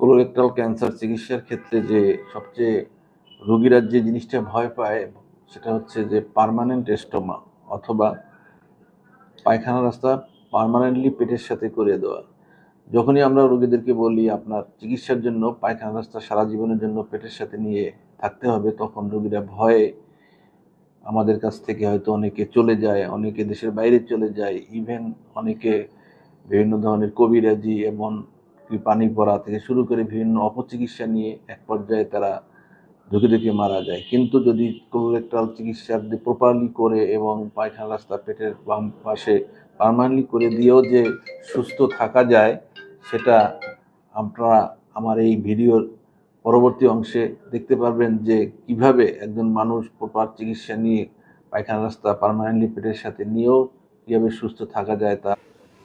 Colorectal cancer চিকিৎসার ক্ষেত্রে যে সবচেয়ে রোগীরা যে জিনিসটা ভয় পায় সেটা হচ্ছে যে পার্মানেন্ট এস্টোমা অথবা পায়খানা রাস্তা পার্মানেন্টলি পেটের সাথে করে দেওয়া। যখনই আমরা রোগীদেরকে বলি আপনার চিকিৎসার জন্য পায়খানা রাস্তা সারা জীবনের জন্য পেটের সাথে নিয়ে থাকতে হবে, তখন রোগীরা ভয়ে আমাদের কাছ থেকে হয়তো অনেকে চলে যায়, অনেকে দেশের বাইরে চলে যায় ইভেন অনেকে বিভিন্ন ধরনের কবিরাজি এবং পানি পড়া থেকে শুরু করে বিভিন্ন অপচিকিৎসা নিয়ে এক পর্যায়ে তারা ঝুঁকে ঝুঁকে মারা যায়। কিন্তু যদি কোলোরেক্টাল চিকিৎসা প্রপারলি করে এবং পায়খানা রাস্তা পেটের বাম পাশে পার্মানেন্টলি করে দিয়েও যে সুস্থ থাকা যায়, সেটা আপনারা আমার এই ভিডিওর পরবর্তী অংশে দেখতে পারবেন যে কীভাবে একজন মানুষ প্রপার চিকিৎসা নিয়ে পায়খানা রাস্তা পার্মানেন্টলি পেটের সাথে নিয়েও কীভাবে সুস্থ থাকা যায় তা।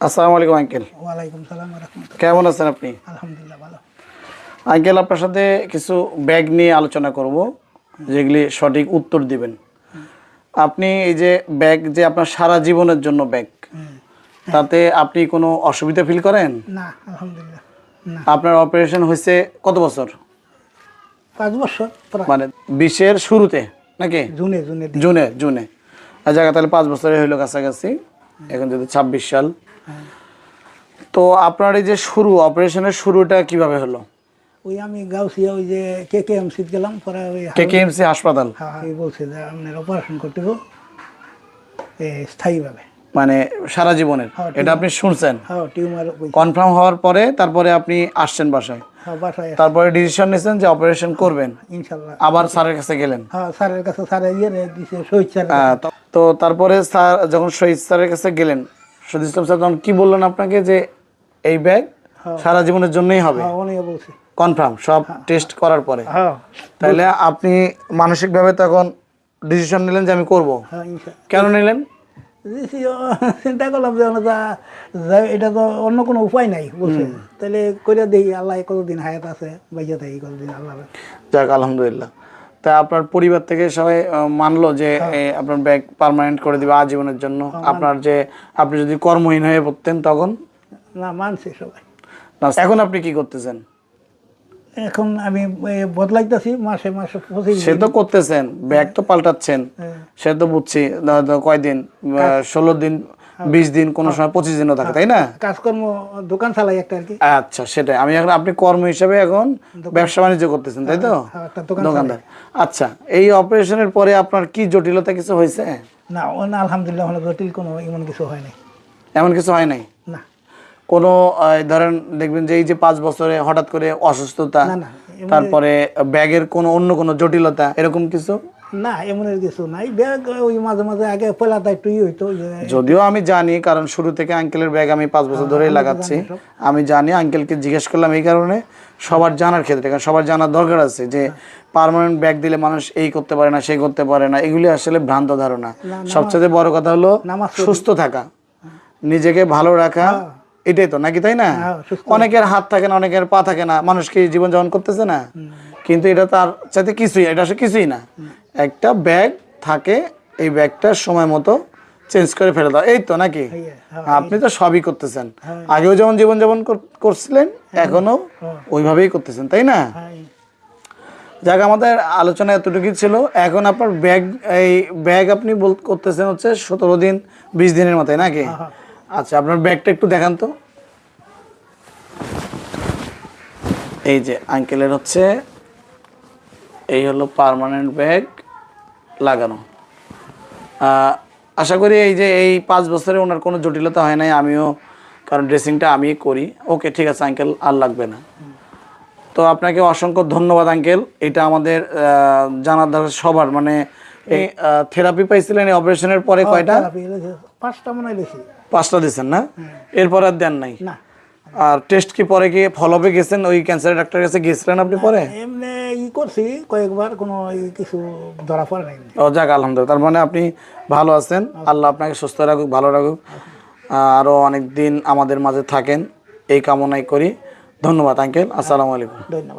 আসসালামু আলাইকুম আঙ্কেল। ওয়ালাইকুম সালাম কেমন আছেন আপনি? আলহামদুলিল্লাহ ভালো। আঙ্কেল আপনার সাথে কিছু ব্যাগ নিয়ে আলোচনা করব যেগুলি সঠিক উত্তর দিবেন। আপনি এই যে ব্যাগ যে আপনার সারা জীবনের জন্য ব্যাগ তাতে আপনি কোনো অসুবিধা ফিল করেন? না আলহামদুলিল্লাহ আপনার অপারেশন হয়েছে কত বছর? পাঁচ বছর মানে বিশের শুরুতে নাকি? জুনে জুনে। জুনে জুনে। জায়গা তাহলে পাঁচ বছরে হইল কাছাকাছি। এখন যদি ছাব্বিশ সাল। তো আপনার এই যে শুরু অপারেশনের শুরুটা কীভাবে হলো? ওই আমি গাউসিয়া ওই যে কে কে এম সিট গেলাম পরে ওই কে কে এম সি হাসপাতাল? হ্যাঁ হ্যাঁ, এই বলছে যে আপনার অপারেশন করতে হবে এ, স্থায়ীভাবে। মানে সারা জীবনের? হ্যাঁ, এটা আপনি শুনছেন? হ্যাঁ টিউমার কনফার্ম হওয়ার পরে তারপরে আপনি আসছেন বাসায়? হ্যাঁ বাসায় তারপরে ডিসিশন নিয়েছেন যে অপারেশন করবেন? আবার স্যারের কাছে গেলেন? হ্যাঁ স্যারের কাছে স্যারে তো তারপরে স্যার যখন শহীদ স্যারের কাছে গেলেন শহীদ ইসলাম স্যার তখন কি বললেন আপনাকে যে এই ব্যাগ সারা জীবনের জন্যই হবে? হ্যাঁ কনফার্ম সব টেস্ট করার পরে। হ্যাঁ। তাহলে আপনি মানসিকভাবে তখন ডিসিশন নিলেন যে আমি করব? হ্যাঁ কেন নিলেন? চিন্তা করলাম যা- এটা তো অন্য কোনো উপায় নাই বলছে। তাহলে করে দেখি আল্লাহ কতদিন হায়াত আছে বাইজা থাকি কতদিন আল্লাহ যাক আলহামদুলিল্লাহ। তা আপনার পরিবার থেকে সবাই মানলো যে আপনার ব্যাগ পার্মানেন্ট করে দিবে আজীবনের জন্য। আপনার যে আপনি যদি কর্মহীন হয়ে পড়তেন তখন? না মানছে সবাই। এখন আপনি কি করতেছেন? এখন আমি বদলাইতেছি মাসে মাসে সে তো করতেছেন ব্যাগ তো পাল্টাচ্ছেন। হ্যাঁ। সে তো বুঝছি কয়দিন? ষোলো দিন বিশ দিন কোনো সময় পঁচিশ দিনও থাকে তাই না? কাজকর্ম দোকান চালাই একটা আর কি। আচ্ছা সেটাই। আমি এখন আপনি কর্ম হিসাবে এখন ব্যবসা বাণিজ্য করতেছেন তাই তো? হ্যাঁ, দোকানদার। আচ্ছা এই অপারেশনের পরে আপনার কি জটিলতা কিছু হয়েছে? না আলহামদুলিল্লাহ জটিল কোনো এমন কিছু হয় নাই। এমন কিছু হয় নাই? না। কোনো ধরেন দেখবেন যে এই যে পাঁচ বছরে হঠাৎ করে অসুস্থতা তারপরে ব্যাগের কোনো অন্য কোনো জটিলতা এরকম কিছু? না এমনের কিছু নাই। ব্যাগ ওই মাঝে মাঝে আগে পয়লাটা একটু ই হইতো যদিও আমি জানি কারণ শুরু থেকে আঙ্কেলের ব্যাগ আমি পাঁচ বছর ধরেই লাগাচ্ছি। আমি জানি আঙ্কেলকে জিজ্ঞেস করলাম এই কারণে সবার জানার ক্ষেত্রে কারণ সবার জানার দরকার আছে যে পার্মানেন্ট ব্যাগ দিলে মানুষ এই করতে পারে না সেই করতে পারে না এগুলি আসলে ভ্রান্ত ধারণা। সবচেয়ে বড় কথা হলো সুস্থ থাকা। নিজেকে ভালো রাখা এটাই তো নাকি তাই না? হ্যাঁ, অনেকের হাত থাকে না অনেকের পা থাকে না মানুষ কি জীবন যাপন করতেছে না? কিন্তু এটা তার চাইতে কিছুই এটা আসলে কিছুই না। একটা ব্যাগ থাকে এই ব্যাগটা সময় মতো চেঞ্জ করে ফেলে দাও। এই তো নাকি? হ্যাঁ, আপনি তো সবই করতেছেন। আগেও যেমন জীবন যাপন করছিলেন এখনও ওইভাবেই করতেছেন তাই না? হ্যাঁ, যাক আমাদের আলোচনা এতটুকুই ছিল। এখন আপনার ব্যাগ এই ব্যাগ আপনি বল করতেছেন হচ্ছে সতেরো দিন বিশ দিনের মতো নাকি? আচ্ছা আপনার ব্যাগটা একটু দেখান তো। এই যে আঙ্কেলের হচ্ছে এই হলো পার্মানেন্ট ব্যাগ লাগানো। আশা করি এই যে এই পাঁচ বছরে ওনার কোনো জটিলতা হয় নাই আমিও কারণ ড্রেসিংটা আমি করি। ওকে ঠিক আছে আঙ্কেল আর লাগবে না। তো আপনাকে অসংখ্য ধন্যবাদ আঙ্কেল এটা আমাদের জানার দরকার সবার মানে এই থেরাপি পাইছিলেন এই অপারেশনের পরে কয়টা? থেরাপি পাঁচটা মনে হয় পাঁচটা দিয়েছেন না? এরপর আর দেন নাই? আর টেস্ট কি পরে কি ফলোআপে গেছেন? ওই ক্যান্সারের ডাক্তারের কাছে গেছিলেন আপনি পরে? এমনি করছি কয়েকবার কোনো কিছু ধরা পড়ে নাই। ও যাক আলহামদুলিল্লাহ। তার মানে আপনি ভালো আছেন। আল্লাহ আপনাকে সুস্থ রাখুক ভালো রাখুক। আরও অনেক দিন আমাদের মাঝে থাকেন। এই কামনাই করি। ধন্যবাদ আঙ্কেল। আসসালামু আলাইকুম। ধন্যবাদ।